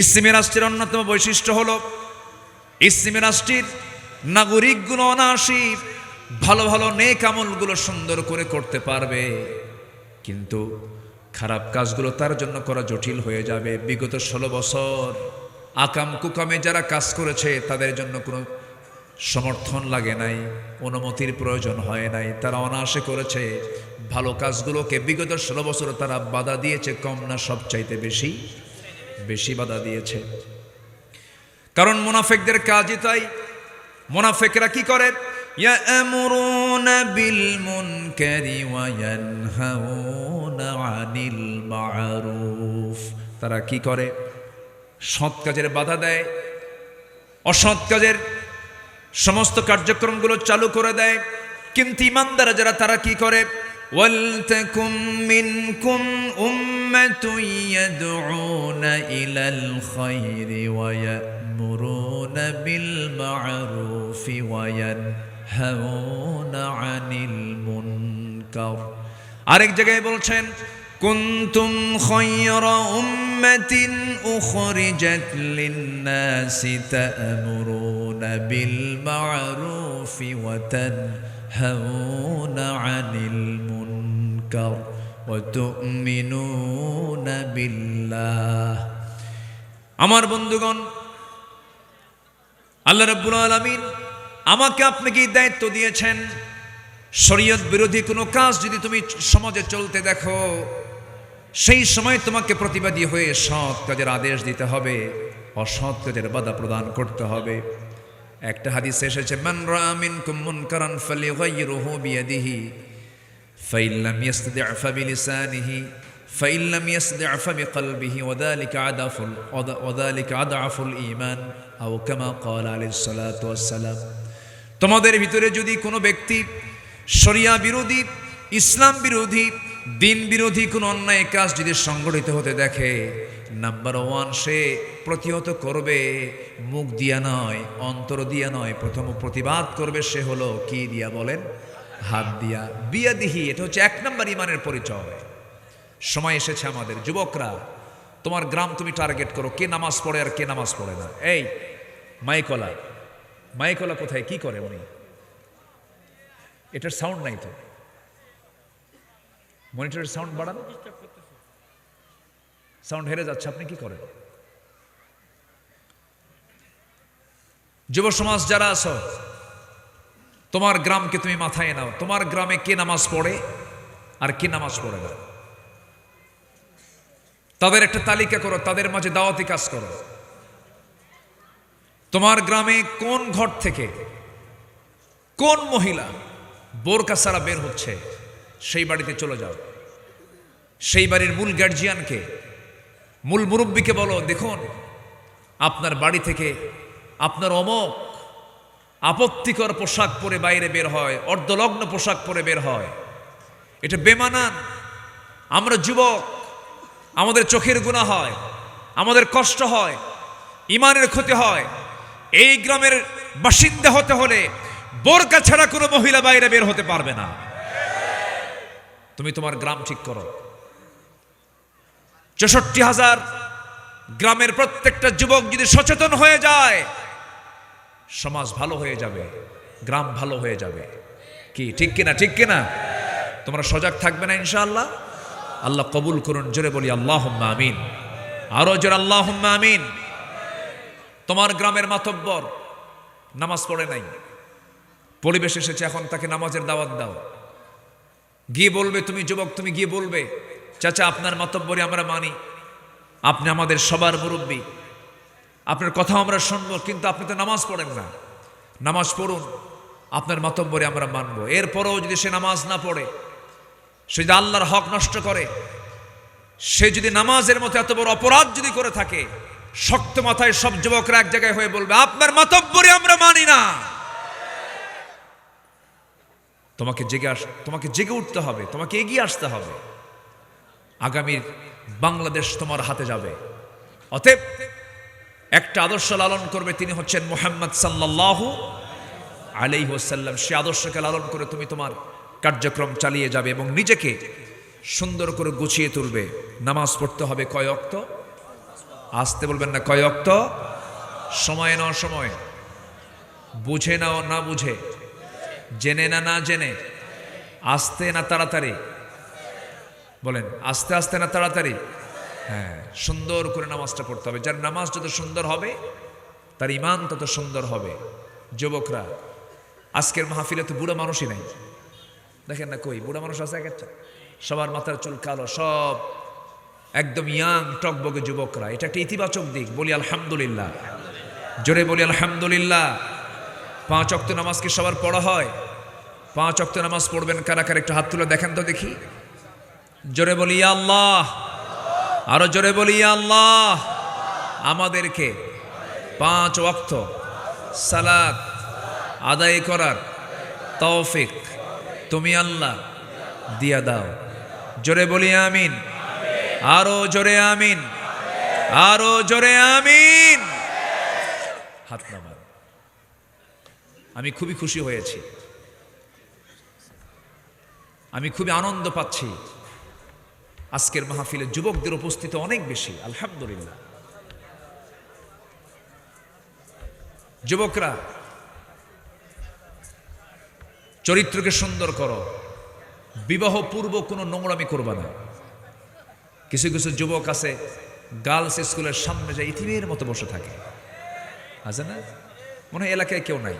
ইসলামী রাষ্ট্রের অন্যতম বৈশিষ্ট্য হল, ইসলামী রাষ্ট্রের নাগরিকগুলো অনাসি ভালো ভালো নেক আমলগুলো সুন্দর করে করতে পারবে। কিন্তু খারাপ কাজগুলো তার জন্য করা জটিল হয়ে যাবে। বিগত ষোলো বছর আকাম কুকামে যারা কাজ করেছে, তাদের জন্য কোনো সমর্থন লাগে নাই, অনুমতির প্রয়োজন হয় নাই। তারা অনায়াসে করেছে। ভালো কাজগুলোকে বিগত ষোলো বছর তারা বাধা দিয়েছে, কম না সবচাইতে বেশি। বেশি বাধা দিয়েছে কারণ মুনাফেকদের কাজই তাই মুনাফেকরা কি করে يأمرون بالمنكر وينهون عن المعروف তারা কি করে সৎ কাজের বাধা দেয় অসৎ কাজের সমস্ত কার্যক্রমগুলো চালু করে দেয় কিন্তু ইমানদারা যারা তারা কি করে وَلْتَكُمْ مِنْكُمْ أُمَّةٌ يَدْعُونَ إِلَى الْخَيْرِ وَيَأْمُرُونَ بِالْمَعْرُوفِ وَيَنْهَوْنَ عَنِ الْمُنْكَرِ আরেক জায়গায় বলছেন কুন্তুম খয়রা উম্মাতিন উখরিজাত লিন-নাসি তা'মুরুনা বিল মা'রুফি ওয়া তানহাউনা ওয়া তু'মিনুনা বিল্লাহ আমার বন্ধুগণ, আল্লাহ রাব্বুল আলামিন আমাকে আপনাকে দায়িত্ব দিয়েছেন, শরীয়ত বিরোধী কোনো কাজ যদি তুমি সমাজে চলতে দেখো, সেই সময় তোমাকে প্রতিবাদী হয়ে সৎ কাজের আদেশ দিতে হবে, অসৎ কাজের বাধা প্রদান করতে হবে। একটা হাদিস এসেছে, মান রামিন কুমুন কারান ফালি গাইরুহু বিয়াদিহি। ফাইল্লাম তোমাদের ভিতরে যদি কোনো ব্যক্তি শরিয়া বিরোধী, ইসলাম বিরোধী, দিন বিরোধী কোনো অন্যায় কাজ যদি সংগঠিত হতে দেখে, নাম্বার ওয়ান সে প্রতিহত করবে, মুখ দিয়া নয়, অন্তর দিয়া নয়, প্রথম প্রতিবাদ করবে সে হলো কি দিয়া বলেন? হাত দিয়া, বিয়া দিহি, এটা হচ্ছে এক নম্বর ইমানের পরিচয়। সময় এসেছে আমাদের। যুবকরা, তোমার গ্রাম তুমি টার্গেট করো, কে নামাজ পড়ে আর কে নামাজ পড়ে না। এই, মাইকলা মাইকলা কোথায়, কি করে উনি? এটার সাউন্ড নাই তো। মনিটরের সাউন্ড বাড়ান। সাউন্ড হেরে যাচ্ছে, আপনি কি করেন? যুব সমাজ যারা আছো তোমার গ্রামকে তুমি মাথায় নাও। তোমার গ্রামে কে নামাজ পড়ে? আর কে নামাজ পড়ে না? তাদের একটা তালিকা করো, তাদের মাঝে দাওয়াতি কাজ করো। তোমার গ্রামে কোন ঘর থেকে কোন মহিলা বোরকা সারা বের হচ্ছে, সেই বাড়িতে চলে যাও। সেই বাড়ির মূল গার্জিয়ানকে মূল মুরব্বীকে বলো, দেখুন, আপনার বাড়ি থেকে আপনার অমক আপত্তিকর পোশাক পরে বাইরে বের হয়, অর্ধলগ্ন পোশাক পরে বের হয়। এটা বেমানান। আমরা যুবক, আমাদের চোখের গুণা হয়, আমাদের কষ্ট হয়, ইমানের ক্ষতি হয়। এই গ্রামের বাসিন্দা হতে হলে বোরকা ছাড়া কোনো মহিলা বাইরে বের হতে পারবে না। তুমি তোমার গ্রাম ঠিক করো। চৌষট্টি হাজার গ্রামের প্রত্যেকটা যুবক যদি সচেতন হয়ে যায় সমাজ ভালো হয়ে যাবে, গ্রাম ভালো হয়ে যাবে। কি, ঠিক কিনা ঠিক কিনা? তোমরা সজাগ থাকবে না ইনশাআল্লাহ? আল্লাহ কবুল করুন, জোরে বলি আল্লাহ আমিন। আরও জোরে আল্লাহ আমিন। তোমার গ্রামের মাতব্বর, নামাজ পড়ে নাই। পরিবেশ এসেছে, এখন তাকে নামাজের দাওয়াত দাও। গিয়ে বলবে, তুমি যুবক, তুমি গিয়ে বলবে, চাচা, আপনার মাতব্বরে আমরা মানি। আপনি আমাদের সবার মুরব্বী। আপনার কথা আমরা শুনব, কিন্তু আপনি তো নামাজ পড়েন না। নামাজ পড়ুন, আপনার মাতব্বরে আমরা মানবো। এরপরেও যদি সে নামাজ না পড়ে, সে যদি আল্লাহর হক নষ্ট করে, সে যদি নামাজের মতো এত বড় অপরাধ যদি করে থাকে, শক্ত মাথায় সব যুবকরা এক জায়গায় হয়ে বলবে, আপনার মাতব্বরে আমরা মানি না। তোমাকে জেগে আস, তোমাকে জেগে উঠতে হবে, তোমাকে এগিয়ে আসতে হবে। আগামীর বাংলাদেশ তোমার হাতে যাবে। অতএব একটা আদর্শ লালন করবে, তিনি হচ্ছেন মোহাম্মদ সাল্লাল্লাহু আলাইহি ওয়াসাল্লাম। সে আদর্শকে লালন করে তুমি তোমার কার্যক্রম চালিয়ে যাবে এবং নিজেকে সুন্দর করে গুছিয়ে তুলবে। নামাজ পড়তে হবে কয় অক্ত? আসতে বলবেন না, কয় অক্ত? সময় না সময় বুঝে না ও না বুঝে। জেনে না না জেনে। আস্তে না তাড়াতাড়ি। বলেন, আস্তে আস্তে না তাড়াতাড়ি। হ্যাঁ সুন্দর করে নামাজটা পড়তে হবে। যার নামাজ যত সুন্দর হবে, তার ইমান তত সুন্দর হবে। যুবকরা, আজকের মাহফিলে তো বুড়ো মানুষই নাই। দেখেন না কই, বুড়ো মানুষ আছে এক একটা? সবার মাথার চুল কালো, সব একদম ইয়াং, টকবগে যুবকরা। এটা একটা ইতিবাচক দিক। বলি আলহামদুলিল্লাহ। জোরে বলি আলহামদুলিল্লাহ। পাঁচ অক্ত নামাজ কি সবার পড়া হয়? পাঁচ অক্ত নামাজ পড়বেন কারা কারা? একটু হাত তুলে দেখেন তো দেখি। জোরে বলি আল্লাহ! আরও জোরে বলি আল্লাহ, আমাদেরকে পাঁচ ওয়াক্ত সালাত আদায় করার তৌফিক তুমি আল্লাহ দিয়া দাও। জোরে বলি, আমিন। আরও জোরে, আমিন। আরও জোরে, আমিন। হাত নামান। আমি খুবই খুশি হয়েছি। আমি খুবই আনন্দ পাচ্ছি। আজকের মাহফিলে যুবকদের উপস্থিত অনেক বেশি, আলহামদুলিল্লাহ। যুবকরা, চরিত্রকে সুন্দর করো বিবাহ পূর্ব কোনো নোংরামি করবা না। কিছু কিছু যুবক আছে, গার্লস স্কুলের সামনে যায় ইতিমের মতো বসে থাকে। আছে না? মনে হয় এলাকায় কেউ নাই।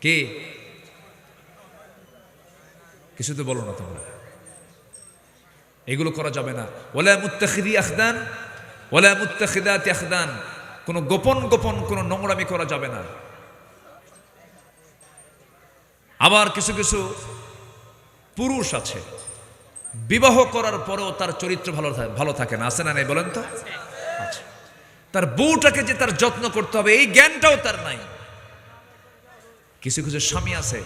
কে? কিছু তো বলো না তোমরা। এগুলো করা যাবে না। ওলা মুত্তাখিদি আখদান ওলা মুত্তাখিদাত আখদান। কোনো গোপন গোপন কোনো নোংরামি করা যাবে না। আবার কিছু কিছু পুরুষ আছে, বিবাহ করার পরেও তার চরিত্র ভালো ভালো থাকে না। আছে না নাই বলেন তো? তার বউটাকে যে তার যত্ন করতে হবে, এই জ্ঞানটাও তার নাই। কিছু কিছু স্বামী আছে,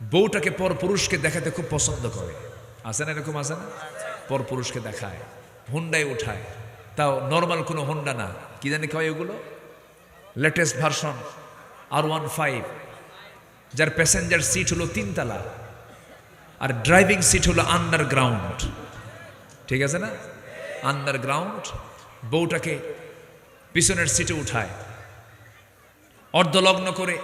বউটাকে পর পুরুষকে দেখাতে খুব পছন্দ করে। আছে না এরকম আছে না? পর পুরুষকে দেখায়, হুন্ডায় উঠায়। তাও নর্মাল কোনো হুন্ডা না। কি জানি কয় ওগুলো লেটেস্ট ভার্সন আর ওয়ান ফাইভ যার প্যাসেঞ্জার সিট হলো তিনতলা, আর ড্রাইভিং সিট হলো আন্ডারগ্রাউন্ড ঠিক আছে না? আন্ডারগ্রাউন্ড বউটাকে পিছনের সিটে উঠায়। অর্ধলগ্ন করে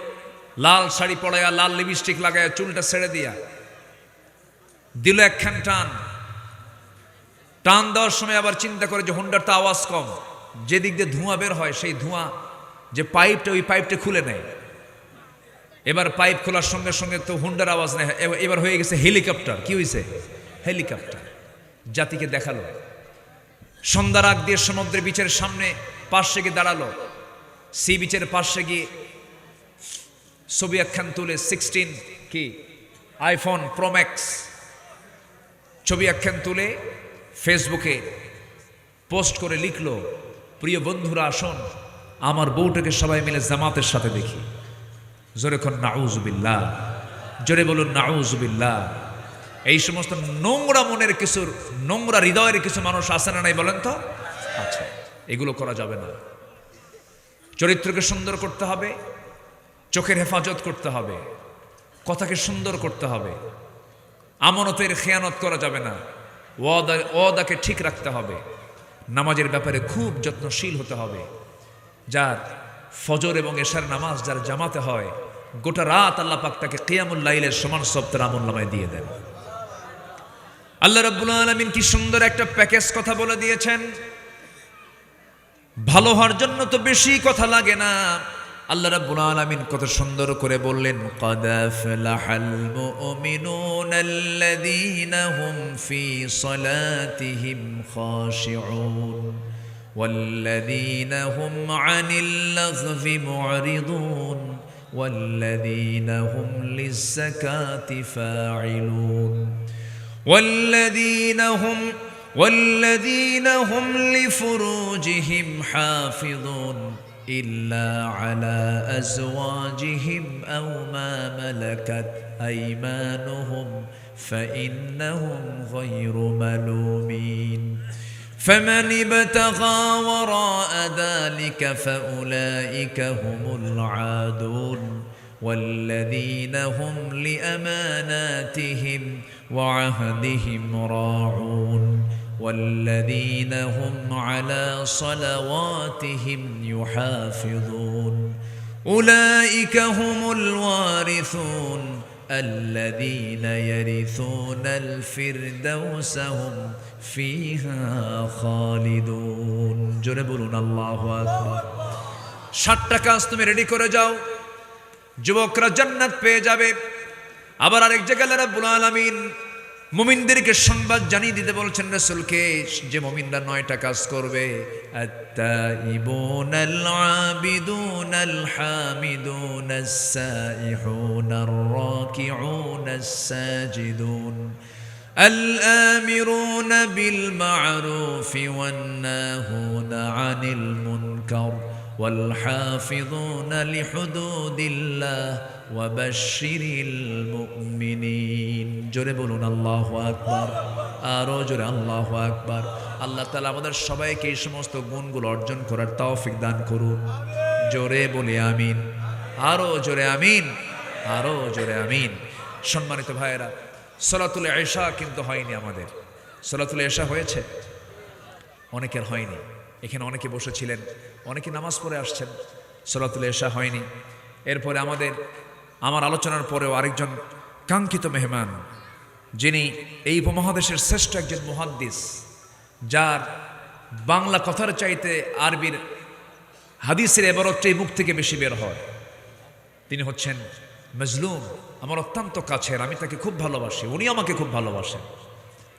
লাল শাড়ি পরাইয়া লাল লিপস্টিক লাগায়া, চুলটা ছেড়ে দিয়া দিল একখান টান। টান দেওয়ার সময় আবার চিন্তা করে যে হোন্ডার তো আওয়াজ কম। যে দিক দিয়ে ধোঁয়া বের হয়, সেই ধোঁয়া যে পাইপটা, ওই পাইপটা খুলে নেয়। এবার পাইপ খোলার সঙ্গে সঙ্গে তো হুন্ডার আওয়াজ নেই এবার- এবার হয়ে গেছে হেলিকপ্টার। কি হয়েছে হেলিকপ্টার। জাতিকে দেখাল। সন্ধ্যার আগ দিয়ে সমুদ্রের বিচের সামনে পাশে গিয়ে দাঁড়াল। সি বিচের পাশে গিয়ে ছবি একখান তুলে সিক্সটিন কি? আইফোন প্রোম্যাক্স ছবি একখান তুলে ফেসবুকে পোস্ট করে লিখল, প্রিয় বন্ধুরা, আসুন, আমার বউটাকে সবাই মিলে জামাতের সাথে দেখি। জোরে খন নাউজুবিল্লাহ। জোরে বলুন, নাউজুবিল্লাহ। এই সমস্ত নোংরা মনের কিছু, নোংরা হৃদয়ের কিছু মানুষ আসে না নাই বলেন তো? আচ্ছা এগুলো করা যাবে না। চরিত্রকে সুন্দর করতে হবে, চোখের হেফাজত করতে হবে, কথাকে সুন্দর করতে হবে। আমানতের খেয়ানত করা যাবে না। ওয়াদা, ওয়াদাকে ঠিক রাখতে হবে। নামাজের ব্যাপারে খুব যত্নশীল হতে হবে। যার ফজর এবং এশার নামাজ যার জামাতে হয়, গোটা রাত আল্লাহ পাক তাকে কিয়ামুল লাইলের সমান সপ্তাহ আমল নামায় দিয়ে দেন। আল্লাহ রাব্বুল আলামিন কি সুন্দর একটা প্যাকেজ কথা বলে দিয়েছেন। ভালো হওয়ার জন্য তো বেশি কথা লাগে না। আল্লাহ রাব্বুল আলামিন কত সুন্দর করে বললেন قد أفلح المؤمنون الذين هم في صلاتهم خاشعون والذين هم عن اللغو معرضون والذين هم للزكاة فاعلون والذين هم والذين هم لفروجهم حافظون إلا على أزواجهم أو ما ملكت أيمانهم فإنهم غير ملومين. فمن ابتغى وراء ذلك فأولئك هم العادون والذين هم لأماناتهم وعهدهم راعون. والذين هم على صلواتهم يحافظون أولئك هم الوارثون الذين يرثون الفردوس هم فيها خالدون জোরে বলুন আল্লাহু আকবার ষাটটা কাজ তুমি রেডি করে যাও যুবকরা জান্নাত পেয়ে যাবে আবার আরেক জায়গায় আল্লাহ রাব্বুল আলামিন মুমিনদেরকে সংবাদ জানিয়ে দিতে বলছেন রাসূলকে যে মুমিনরা নয়টা কাজ করবে التائبون العابدون الحامدون السائحون الراكعون الساجدون الآمرون بالمعروف والناهون عن المنكر والحافظون لحدود الله وبشر المؤمنين জোরে বলুন, আল্লাহু আকবার। আরও জোরে, আল্লাহ আকবার। আল্লাহ তালা আমাদের সবাইকে এই সমস্ত গুণগুলো অর্জন করার তৌফিক দান করুন। জোরে বলে, আমিন। আরও জোরে, আমিন। আরও জোরে, আমিন। সম্মানিত ভাইয়েরা, সলাতুল এশা কিন্তু হয়নি আমাদের। সলাতুল এশা হয়েছে? অনেকের হয়নি। এখানে অনেকে বসেছিলেন, অনেকে নামাজ পড়ে আসছেন। সলাতুল এশা হয়নি। এরপরে আমাদের, আমার আলোচনার পরেও আরেকজন কাঙ্ক্ষিত মেহমান যিনি এই উপমহাদেশের শ্রেষ্ঠ একজন মুহাদ্দিস, যার বাংলা কথার চাইতে আরবির হাদিসের এবারতটাই মুখ থেকে বেশি বের হয়। তিনি হচ্ছেন মজলুম, আমার অত্যন্ত কাছের, আমি তাকে খুব ভালোবাসি, উনি আমাকে খুব ভালোবাসেন।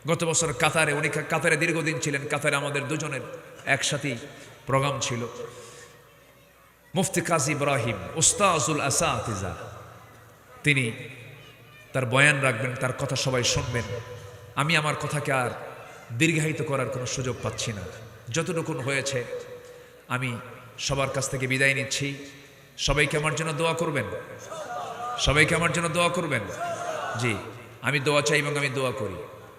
গত বছর কাতারে, উনি কাতারে দীর্ঘদিন ছিলেন, কাতারে আমাদের দুজনের একসাথেই প্রোগ্রাম ছিল। মুফতি কাজী ইব্রাহিম, উস্তাজুল আসা আতিজা তিনি তার বয়ান রাখবেন, তার কথা সবাই শুনবেন। আমি আমার কথাকে আর দীর্ঘায়িত করার কোনো সুযোগ পাচ্ছি না। যতটুকুন হয়েছে, আমি সবার কাছ থেকে বিদায় নিচ্ছি। সবাইকে আমার জন্য দোয়া করবেন? সবাইকে আমার জন্য দোয়া করবেন? জি, আমি দোয়া চাই এবং আমি দোয়া করি।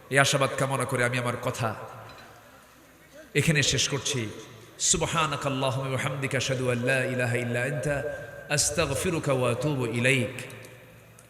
এই আশাবাদ কামনা করে আমি আমার কথা এখানে শেষ করছি। সুবহানাক আল্লাহুম্মা ওয়া ইলাইক।